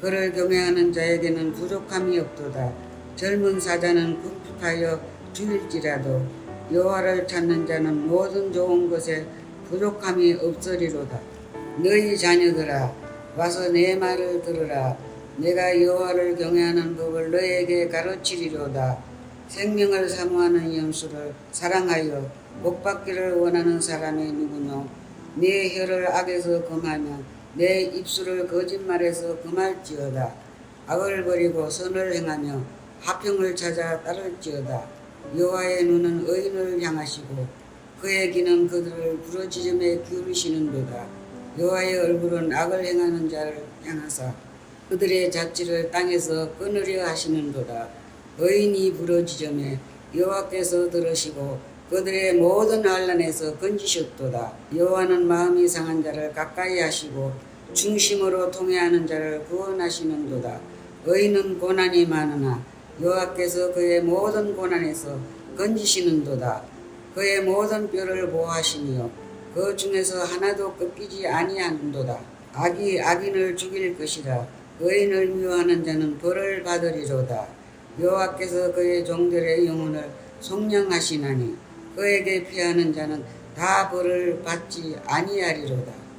그를 경외하는 자에게는 부족함이 없도다. 젊은 사자는 궁핍하여 죽일지라도 여호와를 찾는 자는 모든 좋은 것에 부족함이 없으리로다. 너희 자녀들아 와서 내 말을 들으라. 내가 여호와를 경외하는 법을 너에게 가르치리로다. 생명을 사모하는 염수를 사랑하여 복 받기를 원하는 사람이 누구뇨? 내 혀를 악에서 금하며 내 입술을 거짓말에서 금할지어다. 악을 버리고 선을 행하며 화평을 찾아 따를지어다. 여호와의 눈은 의인을 향하시고 그의 귀는 그들을 부러지점에 기울이시는도다. 여호와의 얼굴은 악을 행하는 자를 향하사 그들의 자취를 땅에서 끊으려 하시는도다. 의인이 부러지점에 여호와께서 들으시고 그들의 모든 환란에서 건지셨도다. 여호와는 마음이 상한 자를 가까이 하시고 중심으로 통해하는 자를 구원하시는도다. 의인은 고난이 많으나 여호와께서 그의 모든 고난에서 건지시는도다. 그의 모든 뼈를 보호하시며 그 중에서 하나도 꺾이지 아니하는도다. 악이 악인을 죽일 것이라 의인을 미워하는 자는 벌을 받으리로다. 여호와께서 그의 종들의 영혼을 속량하시나니 그에게 피하는 자는 다 벌을 받지 아니하리로다.